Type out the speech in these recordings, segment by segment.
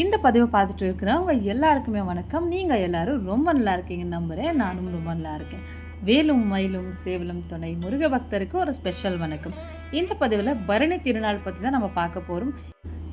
இந்த பதிவை பார்த்துட்டு இருக்கிறவங்க எல்லாருக்குமே வணக்கம். நீங்கள் எல்லாரும் ரொம்ப நல்லா இருக்கீங்கன்னு நம்புகிறேன் நானும் ரொம்ப நல்லா இருக்கேன். வேலும் மயிலும் சேவலும் துணை முருக பக்தருக்கு ஒரு ஸ்பெஷல் வணக்கம். இந்த பதிவில் பரணி திருநாள் பற்றி தான் நம்ம பார்க்க போகிறோம்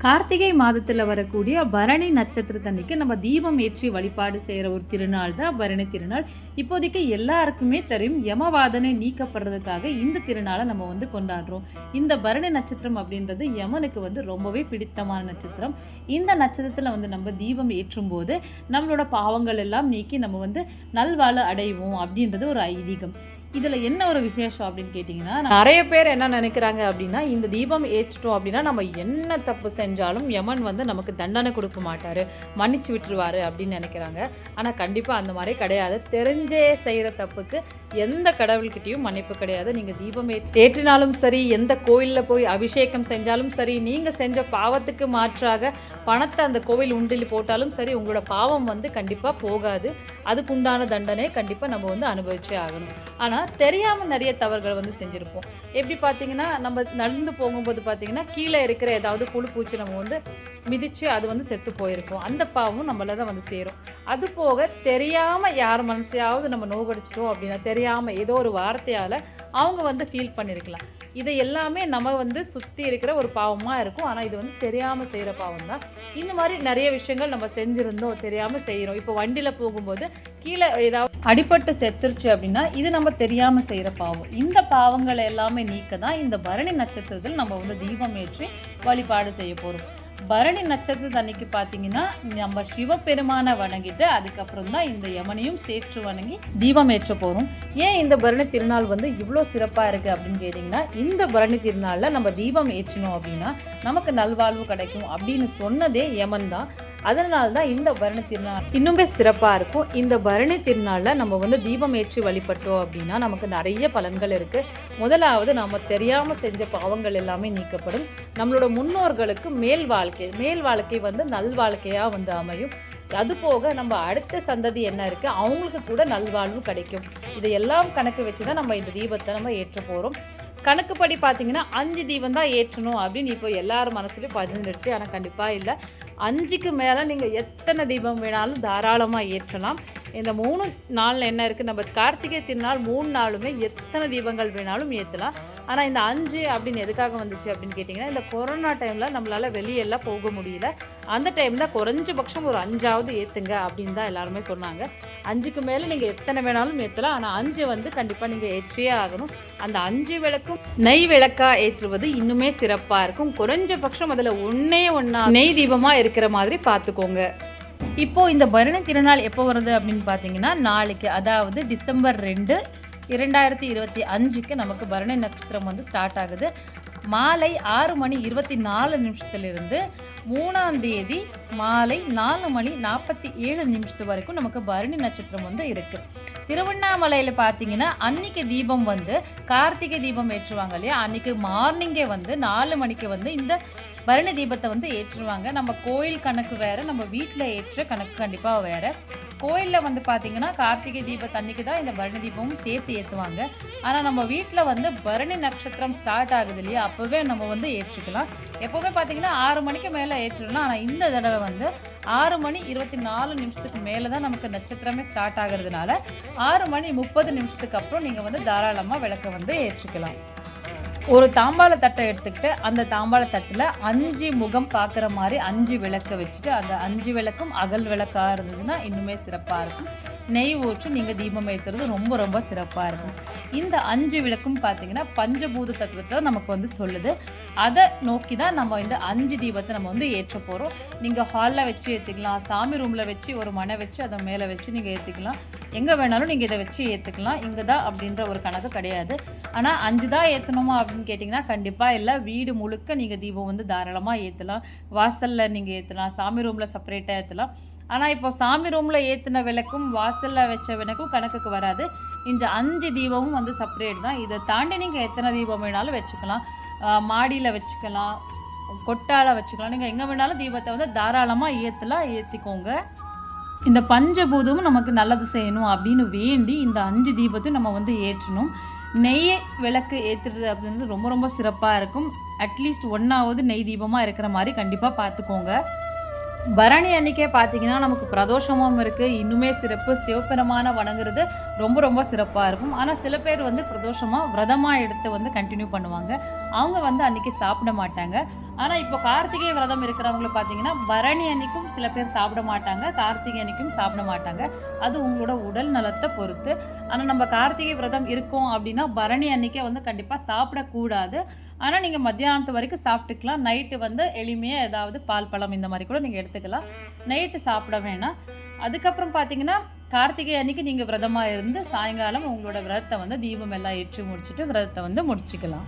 கார்த்திகை மாதத்தில் வரக்கூடிய பரணி நட்சத்திரத்தன்னைக்கு நம்ம தீபம் ஏற்றி வழிபாடு செய்கிற ஒரு திருநாள் தான் பரணி திருநாள். இப்போதைக்கு எல்லாருக்குமே தெரியும் யமவாதனை நீக்கப்படுறதுக்காக இந்த திருநாளை நம்ம வந்து கொண்டாடுறோம். இந்த பரணி நட்சத்திரம் அப்படின்றது யமனுக்கு வந்து ரொம்பவே பிடித்தமான நட்சத்திரம். இந்த நட்சத்திரத்தில் வந்து நம்ம தீபம் ஏற்றும் போது நம்மளோட பாவங்கள் எல்லாம் நீக்கி நம்ம வந்து நல்வாழ அடைவோம் அப்படின்றது ஒரு ஐதீகம். இதில் என்ன ஒரு விசேஷம் அப்படின்னு கேட்டிங்கன்னா நிறைய பேர் என்ன நினைக்கிறாங்க அப்படின்னா இந்த தீபம் ஏற்றிட்டோம் அப்படின்னா நம்ம என்ன தப்பு செஞ்சாலும் யமன் வந்து நமக்கு தண்டனை கொடுக்க மாட்டார் மன்னிச்சு விட்டுருவார் அப்படின்னு நினைக்கிறாங்க. ஆனால் கண்டிப்பாக அந்த மாதிரி கிடையாது. தெரிஞ்சே செய்கிற தப்புக்கு எந்த கடவுள்கிட்டையும் மன்னிப்பு கிடையாது. நீங்கள் தீபம் ஏற்றி ஏற்றினாலும் சரி எந்த கோயிலில் போய் அபிஷேகம் செஞ்சாலும் சரி நீங்கள் செஞ்ச பாவத்துக்கு மாற்றாக பணத்தை அந்த கோவில் உண்டில் போட்டாலும் சரி உங்களோட பாவம் வந்து கண்டிப்பாக போகாது. அதுக்குண்டான தண்டனை கண்டிப்பாக நம்ம வந்து அனுபவிச்சே ஆகணும். ஆனால் தெரியாமல் நிறைய தவறுகள் வந்து செஞ்சுருப்போம். எப்படி பார்த்தீங்கன்னா நம்ம நடந்து போகும்போது பார்த்தீங்கன்னா கீழே இருக்கிற ஏதாவது புழு பூச்சி நம்ம வந்து மிதித்து அது வந்து செத்து போயிருக்கும் அந்த பாவம் நம்மள தான் வந்து சேரும். அது போக தெரியாமல் யார் மனசையாவது நம்ம நோகடிச்சிட்டோம் அப்படின்னா தெரியாமல் ஏதோ ஒரு வார்த்தையால் அவங்க வந்து ஃபீல் பண்ணியிருக்கலாம் இதை எல்லாமே நம்ம வந்து சுற்றி இருக்கிற ஒரு பாவமாக இருக்கும். ஆனால் இது வந்து தெரியாமல் செய்கிற பாவம் தான் இந்த மாதிரி நிறைய விஷயங்கள் நம்ம செஞ்சுருந்தோம் தெரியாமல் செய்கிறோம் இப்போ வண்டியில் போகும்போது கீழே ஏதாவது அடிபட்டு செத்துருச்சு அப்படின்னா இது நம்ம தெரியாமல் செய்கிற பாவம். இந்த பாவங்களை எல்லாமே நீக்க தான் இந்த பரணி நட்சத்திரத்தில் நம்ம வந்து தீபம் ஏற்றி வழிபாடு செய்ய போகிறோம் பரணி நட்சத்திரத்து அன்னைக்கு பார்த்தீங்கன்னா நம்ம சிவபெருமானை வணங்கிட்டு அதுக்கப்புறம் தான் இந்த யமனையும் சேர்த்து வணங்கி தீபம் ஏற்ற போகிறோம் ஏன் இந்த பரணி திருநாள் வந்து இவ்வளோ சிறப்பாக இருக்குது அப்படின்னு கேட்டிங்கன்னா இந்த பரணி திருநாளில் நம்ம தீபம் ஏற்றினோம் அப்படின்னா நமக்கு நல்வாழ்வு கிடைக்கும் அப்படின்னு சொன்னதே யமன் தான். அதனால தான் இந்த பரணி திருநாள் இன்னுமே சிறப்பாக இருக்கும். இந்த பரணி திருநாளில் நம்ம வந்து தீபம் ஏற்றி வழிபட்டோம் அப்படின்னா நமக்கு நிறைய பலன்கள் இருக்குது முதலாவது நம்ம தெரியாமல் செஞ்ச பாவங்கள் எல்லாமே நீக்கப்படும். நம்மளோட முன்னோர்களுக்கு மேல் வாழ்க்கை மேல் வாழ்க்கை வந்து நல் வாழ்க்கையாக வந்து அமையும். அது போக நம்ம அடுத்த சந்ததி என்ன இருக்குது அவங்களுக்கு கூட நல்வாழ்வு கிடைக்கும். இதையெல்லாம் கணக்கு வச்சு தான் நம்ம இந்த தீபத்தை நம்ம ஏற்ற போகிறோம் கணக்குப்படி பார்த்தீங்கன்னா அஞ்சு தீபம் தான் ஏற்றணும் அப்படின்னு இப்போ எல்லாரும் மனசுலையும் பதிஞ்சிடுச்சு ஆனால் கண்டிப்பாக இல்லை. அஞ்சுக்கு மேலே நீங்கள் எத்தனை தீபம் வேணாலும் தாராளமாக ஏற்றலாம். இந்த மூணு நாளில் என்ன இருக்குது நம்ம கார்த்திகை திருநாள் மூணு நாளுமே எத்தனை தீபங்கள் வேணாலும் ஏற்றலாம் ஆனால் இந்த அஞ்சு அப்படின்னு எதுக்காக வந்துச்சு அப்படின்னு கேட்டிங்கன்னா இந்த கொரோனா டைமில் நம்மளால் வெளியெல்லாம் போக முடியல. அந்த டைமில் குறைஞ்சபட்சம் ஒரு அஞ்சாவது ஏற்றுங்க அப்படின்னு தான் எல்லாருமே சொன்னாங்க. அஞ்சுக்கு மேலே நீங்கள் எத்தனை வேணாலும் ஏற்றலாம் ஆனால் அஞ்சு வந்து கண்டிப்பாக நீங்கள் ஏற்றியே ஆகணும். அந்த அஞ்சு விளக்கும் நெய் விளக்கா ஏற்றுவது இன்னுமே சிறப்பாக இருக்கும். குறைஞ்சபட்சம் அதில் ஒன்றே ஒன்றா நெய் தீபமாக இருக்கிற மாதிரி பார்த்துக்கோங்க. இப்போ இந்த பரணி திருநாள் எப்போ வருது அப்படின்னு பார்த்தீங்கன்னா நாளைக்கு அதாவது டிசம்பர் ரெண்டு இரண்டாயிரத்தி இருபத்தி அஞ்சுக்கு நமக்கு பரணி நட்சத்திரம் வந்து ஸ்டார்ட் ஆகுது. மாலை ஆறு மணி இருபத்தி நாலு நிமிஷத்துலேருந்து மூணாம் தேதி மாலை நாலு மணி நாற்பத்தி ஏழு நிமிஷத்து வரைக்கும் நமக்கு பரணி நட்சத்திரம் வந்து இருக்குது திருவண்ணாமலையில் பார்த்தீங்கன்னா அன்னைக்கு தீபம் வந்து கார்த்திகை தீபம் ஏற்றுவாங்க இல்லையா? அன்னைக்கு மார்னிங்கே வந்து நாலு மணிக்கு வந்து இந்த பரணி தீபத்தை வந்து ஏற்றுவாங்க. நம்ம கோயில் கணக்கு வேறு நம்ம வீட்டில் ஏற்ற கணக்கு கண்டிப்பாக வேறு. கோயிலில் வந்து பார்த்திங்கன்னா கார்த்திகை தீபத்தன்னைக்கு தான் இந்த பரணி தீபமும் சேர்த்து ஏற்றுவாங்க ஆனால் நம்ம வீட்டில் வந்து பரணி நட்சத்திரம் ஸ்டார்ட் ஆகுது இல்லையா? அப்போவே நம்ம வந்து ஏற்றுக்கலாம். எப்போவுமே பார்த்திங்கன்னா ஆறு மணிக்கு மேலே ஏற்றுடலாம் ஆனால் இந்த தடவை வந்து ஆறு மணி இருபத்தி நாலு நிமிஷத்துக்கு மேலே தான் நமக்கு நட்சத்திரமே ஸ்டார்ட் ஆகிறதுனால ஆறு மணி முப்பது நிமிஷத்துக்கு அப்புறம் நீங்கள் வந்து தாராளமாக விளக்க வந்து ஏற்றுக்கலாம். ஒரு தாம்பாள தட்டை எடுத்துக்கிட்டு அந்த தாம்பாள தட்டில் அஞ்சு முகம் பார்க்குற மாதிரி அஞ்சு விளக்கை வச்சுட்டு அந்த அஞ்சு விளக்கும் அகல் விளக்காக இருந்ததுன்னா இன்னுமே சிறப்பாக இருக்கும். நெய் ஊற்றி நீங்கள் தீபம் ஏற்றுறது ரொம்ப ரொம்ப சிறப்பாக இருக்கும். இந்த அஞ்சு விளக்கும் பார்த்தீங்கன்னா பஞ்சபூத தத்துவத்தை நமக்கு வந்து சொல்லுது. அதை நோக்கி தான் நம்ம இந்த அஞ்சு தீபத்தை நம்ம வந்து ஏற்ற போகிறோம் நீங்கள் ஹாலில் வச்சு ஏற்றிக்கலாம் சாமி ரூமில் வச்சு ஒரு மனை வச்சு அதை மேலே வச்சு நீங்கள் ஏற்றிக்கலாம் எங்கே வேணாலும் நீங்கள் இதை வச்சு ஏற்றுக்கலாம் இங்கே தான் அப்படின்ற ஒரு கணக்கு கிடையாது. ஆனால் அஞ்சு தான் ஏற்றணுமா அப்படின்னு கேட்டிங்கன்னா கண்டிப்பாக இல்லை. வீடு முழுக்க நீங்கள் தீபம் வந்து தாராளமாக ஏற்றலாம் வாசலில் நீங்கள் ஏற்றலாம் சாமி ரூமில் செப்பரேட்டாக ஏற்றலாம் ஆனால் இப்போ சாமி ரூமில் ஏற்றின விளக்கும் வாசலில் வச்ச விளக்கும் கணக்குக்கு வராது. இந்த அஞ்சு தீபமும் வந்து செப்பரேட் தான். இதை தாண்டி நீங்கள் எத்தனை தீபம் வேணாலும் வச்சுக்கலாம். மாடியில் வச்சுக்கலாம். கொட்டால வச்சுக்கலாம். நீங்கள் எங்கே வேணாலும் தீபத்தை வந்து தாராளமாக ஏற்றலாம் ஏற்றிக்கோங்க இந்த பஞ்சபூதமும் நமக்கு நல்லது செய்யணும் அப்படின்னு வேண்டி இந்த அஞ்சு தீபத்தையும் நம்ம வந்து ஏற்றணும். நெய் விளக்கு ஏற்றுறது அப்படின்றது ரொம்ப ரொம்ப சிறப்பாக இருக்கும். அட்லீஸ்ட் ஒன்றாவது நெய் தீபமாக இருக்கிற மாதிரி கண்டிப்பாக பார்த்துக்கோங்க. பரணி அன்னைக்கே பார்த்தீங்கன்னா நமக்கு பிரதோஷமும் இருக்குது இன்னுமே சிறப்பு. சிவபெருமான வணங்குறது ரொம்ப ரொம்ப சிறப்பாக இருக்கும். ஆனால் சில பேர் வந்து பிரதோஷமாக விரதமாக எடுத்து வந்து கண்டினியூ பண்ணுவாங்க. அவங்க வந்து அன்னைக்கு சாப்பிட மாட்டாங்க. ஆனால் இப்போ கார்த்திகை விரதம் இருக்கிறவங்களை பார்த்தீங்கன்னா பரணி அன்னைக்கும் சில பேர் சாப்பிட மாட்டாங்க கார்த்திகை அன்னைக்கும் சாப்பிட மாட்டாங்க. அது உங்களோட உடல் நலத்தை பொறுத்து. ஆனால் நம்ம கார்த்திகை விரதம் இருக்கோம் அப்படின்னா பரணி அன்னைக்கே வந்து கண்டிப்பாக சாப்பிடக்கூடாது. ஆனால் நீங்கள் மத்தியானத்து வரைக்கும் சாப்பிட்டுக்கலாம். நைட்டு வந்து எளிமையாக ஏதாவது பால் பழம் இந்த மாதிரி கூட நீங்கள் எடுத்துக்கலாம். நைட்டு சாப்பிட வேணாம். அதுக்கப்புறம் பார்த்தீங்கன்னா கார்த்திகை அன்னைக்கு நீங்கள் விரதமாக இருந்து சாயங்காலம் உங்களோட விரதத்தை வந்து தீபம் எல்லாம் ஏற்றி முடிச்சுட்டு விரதத்தை வந்து முடிச்சுக்கலாம்.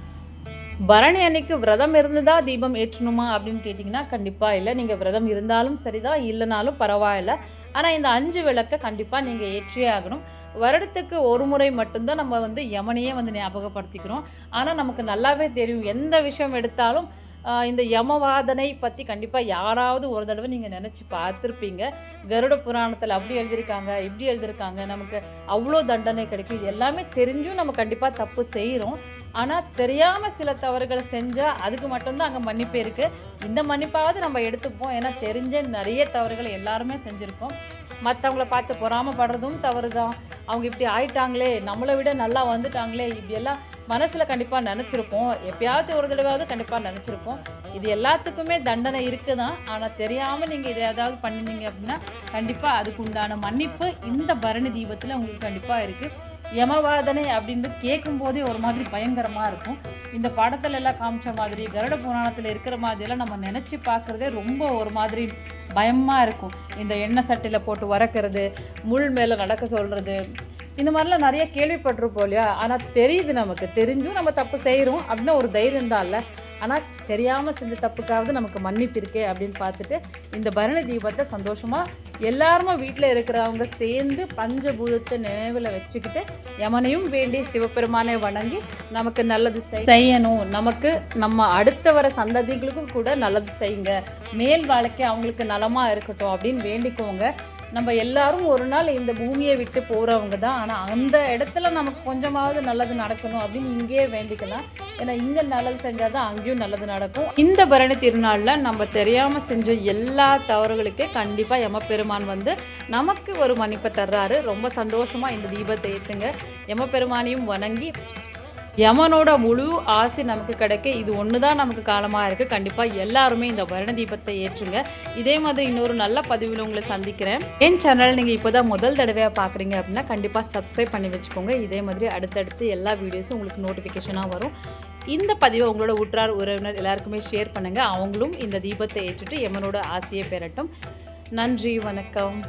பரணி அன்னைக்கு விரதம் இருந்துதா தீபம் ஏற்றணுமா அப்படின்னு கேட்டிங்கன்னா கண்டிப்பாக இல்லை. நீங்கள் விரதம் இருந்தாலும் சரிதான் இல்லைனாலும் பரவாயில்ல. ஆனால் இந்த அஞ்சு விளக்கை கண்டிப்பாக நீங்கள் ஏற்றியே ஆகணும். வருடத்துக்கு ஒரு முறை மட்டும்தான் நம்ம வந்து யமனையே வந்து ஞாபகப்படுத்திக்கிறோம். ஆனால் நமக்கு நல்லாவே தெரியும் எந்த விஷயம் எடுத்தாலும் இந்த யமவாதனை பற்றி கண்டிப்பாக யாராவது ஒரு தடவை நீங்கள் நினச்சி பார்த்துருப்பீங்க. கருட புராணத்தில் அப்படி எழுதியிருக்காங்க இப்படி எழுதியிருக்காங்க. நமக்கு அவ்வளோ தண்டனை கிடைக்கும். இது எல்லாமே தெரிஞ்சும் நம்ம கண்டிப்பாக தப்பு செய்கிறோம் ஆனால் தெரியாமல் சில தவறுகளை செஞ்சால் அதுக்கு மட்டும்தான் அங்கே மன்னிப்பு இருக்குது இந்த மன்னிப்பாவது நம்ம எடுத்துப்போம். ஏன்னா தெரிஞ்ச நிறைய தவறுகளை எல்லாருமே செஞ்சுருக்கோம். மற்றவங்கள பார்த்து பொறாமப்படுறதும் தவறு தான் அவங்க இப்படி ஆயிட்டாங்களே நம்மளை விட நல்லா வந்துட்டாங்களே இப்படியெல்லாம் மனசில் கண்டிப்பாக நினச்சிருப்போம். எப்பயாவது ஒரு தடவையாவது கண்டிப்பாக நினச்சிருப்போம். இது எல்லாத்துக்குமே தண்டனை இருக்குது தான் ஆனால் தெரியாமல் நீங்கள் இதை ஏதாவது பண்ணினீங்க அப்படின்னா கண்டிப்பாக அதுக்கு உண்டான மன்னிப்பு இந்த பரணி தீபத்தில் உங்களுக்கு கண்டிப்பாக இருக்குது யமவாதனை அப்படின்னு கேட்கும்போதே ஒரு மாதிரி பயங்கரமாக இருக்கும். இந்த படத்துல எல்லாம் காமிச்ச மாதிரி கருட புராணத்தில் இருக்கிற மாதிரியெல்லாம் நம்ம நினச்சி பார்க்குறதே ரொம்ப ஒரு மாதிரி பயமாக இருக்கும். இந்த எண்ணெய் சட்டையில் போட்டு உறக்கிறது முள் மேலே நடக்க சொல்கிறது இந்த மாதிரிலாம் நிறைய கேள்விப்பட்டிருப்போம் இல்லையா? ஆனால் தெரியுது நமக்கு. தெரிஞ்சும் நம்ம தப்பு செய்கிறோம் அப்படின்னு ஒரு தைரியம் தான் இல்லை ஆனால் தெரியாமல் செஞ்ச தப்புக்காவது நமக்கு மன்னிப்பு இருக்கே அப்படின்னு பார்த்துட்டு இந்த பரணி தீபத்தை சந்தோஷமாக எல்லாருமே வீட்டில் இருக்கிறவங்க சேர்ந்து பஞ்சபூதத்தை நினைவில் வச்சுக்கிட்டு யமனையும் வேண்டி சிவபெருமானை வணங்கி நமக்கு நல்லது செய்- செய்யணும். நமக்கு நம்ம அடுத்த வர சந்ததிகளுக்கும் கூட நல்லது செய்யுங்க. மேல் வாழ்க்கை அவங்களுக்கு நலமாக இருக்கட்டும் அப்படின்னு வேண்டிக்கோங்க. நம்ம எல்லாரும் ஒரு நாள் இந்த பூமியை விட்டு போகிறவங்க தான். ஆனால் அந்த இடத்துல நமக்கு கொஞ்சமாவது நல்லது நடக்கணும் அப்படின்னு இங்கேயே வேண்டிக்கலாம். ஏன்னா இங்கே நல்லது செஞ்சால் தான் அங்கேயும் நல்லது நடக்கும். இந்த பரணி திருநாளில் நம்ம தெரியாமல் செஞ்ச எல்லா தவறுகளுக்கே கண்டிப்பாக எமப்பெருமான் வந்து நமக்கு ஒரு மன்னிப்பை தர்றாரு. ரொம்ப சந்தோஷமாக இந்த தீபத்தை ஏற்றுங்க எமப்பெருமானையும் வணங்கி யமனோட முழு ஆசை நமக்கு கிடைக்க இது ஒன்று தான் நமக்கு காலமாக இருக்குது கண்டிப்பாக எல்லாருமே இந்த வருண தீபத்தை ஏற்றுங்க. இதே மாதிரி இன்னொரு நல்ல பதிவில் உங்களை சந்திக்கிறேன். என் சேனல் நீங்கள் இப்போ தான் முதல் தடவையாக பார்க்குறீங்க அப்படின்னா கண்டிப்பாக சப்ஸ்கிரைப் பண்ணி வச்சுக்கோங்க. இதே மாதிரி அடுத்தடுத்து எல்லா வீடியோஸும் உங்களுக்கு நோட்டிஃபிகேஷனாக வரும். இந்த பதிவை உங்களோட உற்றார் உறவினர் எல்லாருக்குமே ஷேர் பண்ணுங்கள் அவங்களும் இந்த தீபத்தை ஏற்றுட்டு யமனோட ஆசையை பெறட்டும். நன்றி வணக்கம்.